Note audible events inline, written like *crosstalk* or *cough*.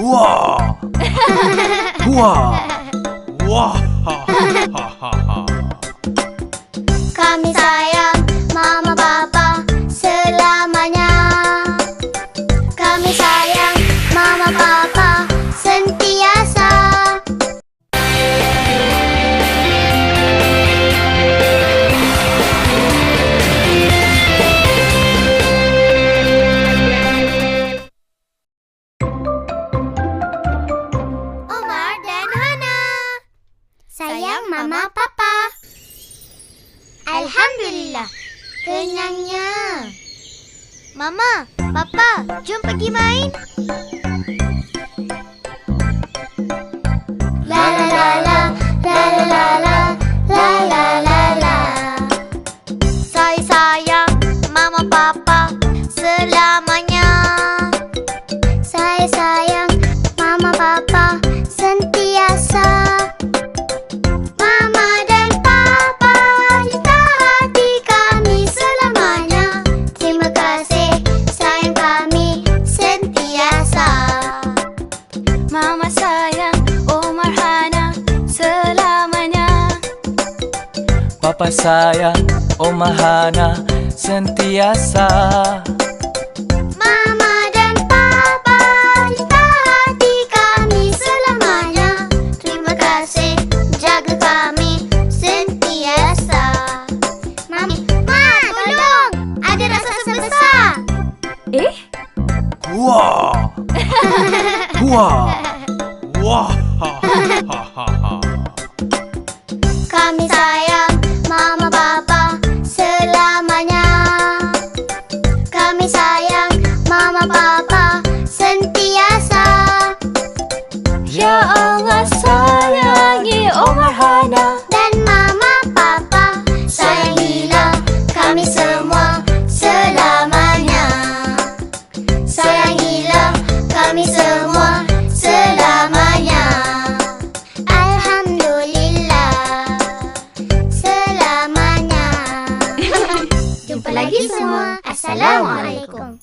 우와. 우와. 우와. 하하하하 감사요. Mama papa. Alhamdulillah. Kenyangnya. Mama, papa, jom pergi main. Sayang kami sentiasa. Mama sayang Omar Hana selamanya Papa sayang Oma Hana sentiasa Eh? *laughs* Wah! Wah! Wah! Ha, ha, ha, ha. Kami sayang mama papa selamanya. Kami sayang mama papa sentiasa. Ya Allah sayangi Omar Hana lagi semua. Assalamualaikum.